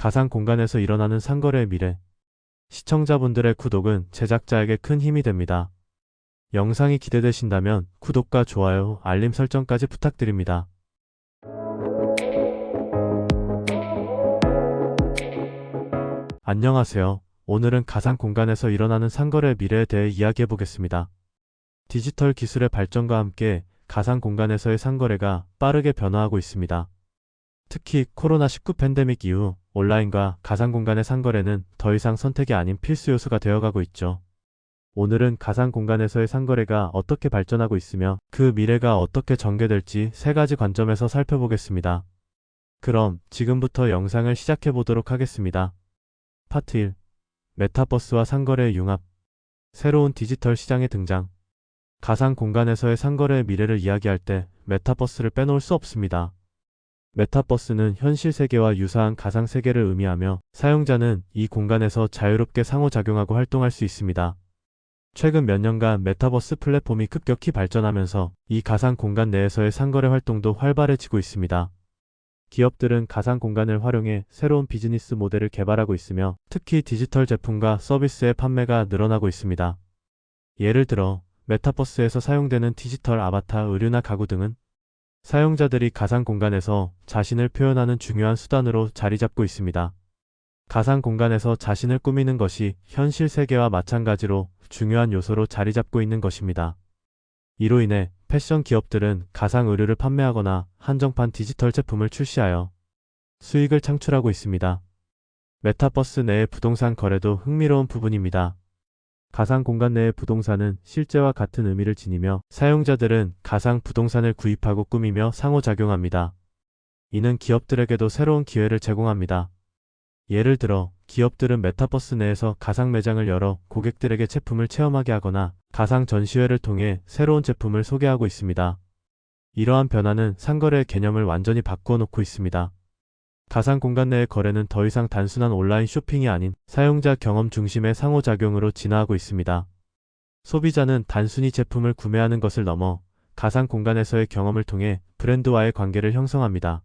가상 공간에서 일어나는 상거래의 미래. 시청자분들의 구독은 제작자에게 큰 힘이 됩니다. 영상이 기대되신다면 구독과 좋아요, 알림 설정까지 부탁드립니다. 안녕하세요. 오늘은 가상 공간에서 일어나는 상거래 미래에 대해 이야기해 보겠습니다. 디지털 기술의 발전과 함께 가상 공간에서의 상거래가 빠르게 변화하고 있습니다. 특히 코로나19 팬데믹 이후 온라인과 가상 공간의 상거래는 더 이상 선택이 아닌 필수 요소가 되어가고 있죠. 오늘은 가상 공간에서의 상거래가 어떻게 발전하고 있으며 그 미래가 어떻게 전개될지 세 가지 관점에서 살펴보겠습니다. 그럼 지금부터 영상을 시작해 보도록 하겠습니다. 파트 1. 메타버스와 상거래의 융합. 새로운 디지털 시장의 등장. 가상 공간에서의 상거래의 미래를 이야기할 때 메타버스를 빼놓을 수 없습니다. 메타버스는 현실 세계와 유사한 가상 세계를 의미하며 사용자는 이 공간에서 자유롭게 상호작용하고 활동할 수 있습니다. 최근 몇 년간 메타버스 플랫폼이 급격히 발전하면서 이 가상 공간 내에서의 상거래 활동도 활발해지고 있습니다. 기업들은 가상 공간을 활용해 새로운 비즈니스 모델을 개발하고 있으며 특히 디지털 제품과 서비스의 판매가 늘어나고 있습니다. 예를 들어 메타버스에서 사용되는 디지털 아바타 의류나 가구 등은 사용자들이 가상 공간에서 자신을 표현하는 중요한 수단으로 자리 잡고 있습니다. 가상 공간에서 자신을 꾸미는 것이 현실 세계와 마찬가지로 중요한 요소로 자리 잡고 있는 것입니다. 이로 인해 패션 기업들은 가상 의류를 판매하거나 한정판 디지털 제품을 출시하여 수익을 창출하고 있습니다. 메타버스 내의 부동산 거래도 흥미로운 부분입니다. 가상 공간 내의 부동산은 실제와 같은 의미를 지니며 사용자들은 가상 부동산을 구입하고 꾸미며 상호작용합니다. 이는 기업들에게도 새로운 기회를 제공합니다. 예를 들어 기업들은 메타버스 내에서 가상 매장을 열어 고객들에게 제품을 체험하게 하거나 가상 전시회를 통해 새로운 제품을 소개하고 있습니다. 이러한 변화는 상거래의 개념을 완전히 바꾸어 놓고 있습니다. 가상 공간 내의 거래는 더 이상 단순한 온라인 쇼핑이 아닌 사용자 경험 중심의 상호작용으로 진화하고 있습니다. 소비자는 단순히 제품을 구매하는 것을 넘어 가상 공간에서의 경험을 통해 브랜드와의 관계를 형성합니다.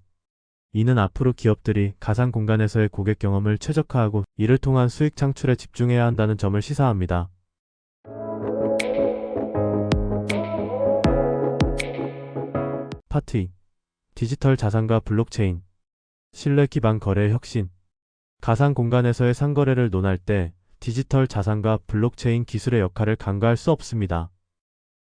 이는 앞으로 기업들이 가상 공간에서의 고객 경험을 최적화하고 이를 통한 수익 창출에 집중해야 한다는 점을 시사합니다. 파트 2. 디지털 자산과 블록체인 신뢰 기반 거래 혁신 가상 공간에서의 상거래를 논할 때 디지털 자산과 블록체인 기술의 역할을 간과할 수 없습니다.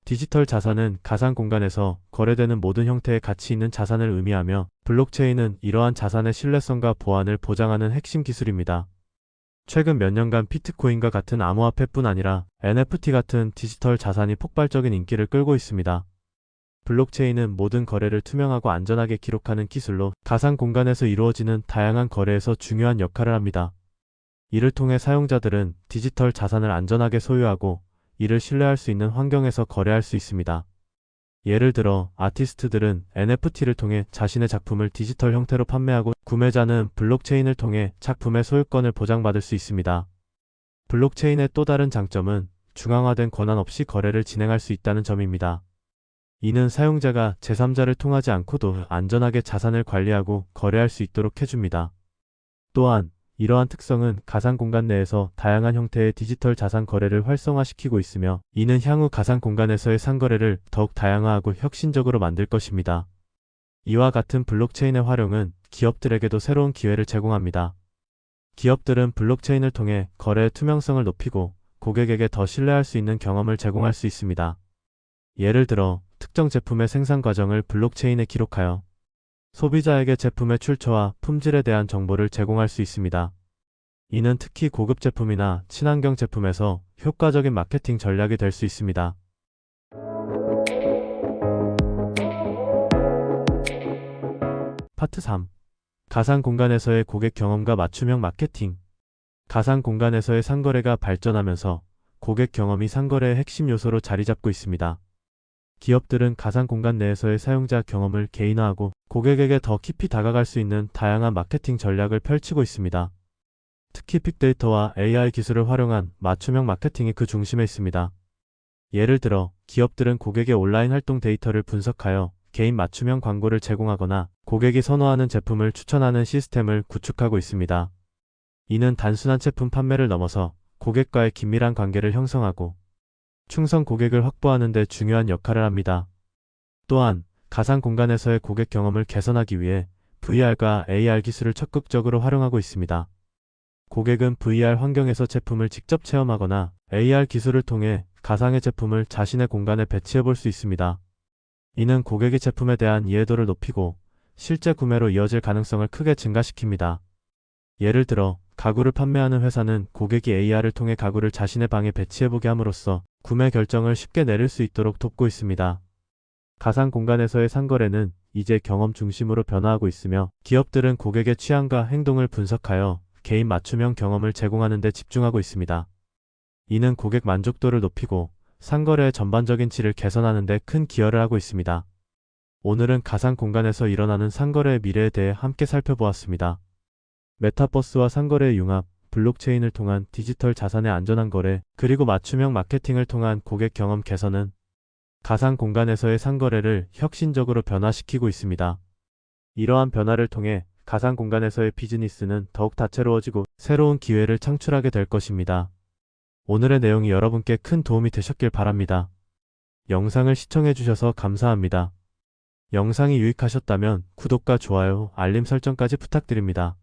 디지털 자산은 가상 공간에서 거래되는 모든 형태의 가치 있는 자산을 의미하며 블록체인은 이러한 자산의 신뢰성과 보안을 보장하는 핵심 기술입니다. 최근 몇 년간 비트코인과 같은 암호화폐뿐 아니라 NFT 같은 디지털 자산이 폭발적인 인기를 끌고 있습니다. 블록체인은 모든 거래를 투명하고 안전하게 기록하는 기술로 가상 공간에서 이루어지는 다양한 거래에서 중요한 역할을 합니다. 이를 통해 사용자들은 디지털 자산을 안전하게 소유하고 이를 신뢰할 수 있는 환경에서 거래할 수 있습니다. 예를 들어 아티스트들은 NFT를 통해 자신의 작품을 디지털 형태로 판매하고 구매자는 블록체인을 통해 작품의 소유권을 보장받을 수 있습니다. 블록체인의 또 다른 장점은 중앙화된 권한 없이 거래를 진행할 수 있다는 점입니다. 이는 사용자가 제3자를 통하지 않고도 안전하게 자산을 관리하고 거래할 수 있도록 해줍니다. 또한 이러한 특성은 가상 공간 내에서 다양한 형태의 디지털 자산 거래를 활성화시키고 있으며 이는 향후 가상 공간에서의 상거래를 더욱 다양화하고 혁신적으로 만들 것입니다. 이와 같은 블록체인의 활용은 기업들에게도 새로운 기회를 제공합니다. 기업들은 블록체인을 통해 거래의 투명성을 높이고 고객에게 더 신뢰할 수 있는 경험을 제공할 수 있습니다. 예를 들어 특정 제품의 생산 과정을 블록체인에 기록하여 소비자에게 제품의 출처와 품질에 대한 정보를 제공할 수 있습니다. 이는 특히 고급 제품이나 친환경 제품에서 효과적인 마케팅 전략이 될 수 있습니다. 파트 3. 가상 공간에서의 고객 경험과 맞춤형 마케팅. 가상 공간에서의 상거래가 발전하면서 고객 경험이 상거래의 핵심 요소로 자리 잡고 있습니다. 기업들은 가상 공간 내에서의 사용자 경험을 개인화하고 고객에게 더 깊이 다가갈 수 있는 다양한 마케팅 전략을 펼치고 있습니다. 특히 빅데이터와 AI 기술을 활용한 맞춤형 마케팅이 그 중심에 있습니다. 예를 들어 기업들은 고객의 온라인 활동 데이터를 분석하여 개인 맞춤형 광고를 제공하거나 고객이 선호하는 제품을 추천하는 시스템을 구축하고 있습니다. 이는 단순한 제품 판매를 넘어서 고객과의 긴밀한 관계를 형성하고 충성 고객을 확보하는 데 중요한 역할을 합니다. 또한 가상 공간에서의 고객 경험을 개선하기 위해 VR과 AR 기술을 적극적으로 활용하고 있습니다. 고객은 VR 환경에서 제품을 직접 체험하거나 AR 기술을 통해 가상의 제품을 자신의 공간에 배치해 볼 수 있습니다. 이는 고객의 제품에 대한 이해도를 높이고 실제 구매로 이어질 가능성을 크게 증가시킵니다. 예를 들어 가구를 판매하는 회사는 고객이 AR을 통해 가구를 자신의 방에 배치해보게 함으로써 구매 결정을 쉽게 내릴 수 있도록 돕고 있습니다. 가상 공간에서의 상거래는 이제 경험 중심으로 변화하고 있으며 기업들은 고객의 취향과 행동을 분석하여 개인 맞춤형 경험을 제공하는 데 집중하고 있습니다. 이는 고객 만족도를 높이고 상거래의 전반적인 질을 개선하는 데 큰 기여를 하고 있습니다. 오늘은 가상 공간에서 일어나는 상거래의 미래에 대해 함께 살펴보았습니다. 메타버스와 상거래의 융합, 블록체인을 통한 디지털 자산의 안전한 거래, 그리고 맞춤형 마케팅을 통한 고객 경험 개선은 가상 공간에서의 상거래를 혁신적으로 변화시키고 있습니다. 이러한 변화를 통해 가상 공간에서의 비즈니스는 더욱 다채로워지고 새로운 기회를 창출하게 될 것입니다. 오늘의 내용이 여러분께 큰 도움이 되셨길 바랍니다. 영상을 시청해주셔서 감사합니다. 영상이 유익하셨다면 구독과 좋아요, 알림 설정까지 부탁드립니다.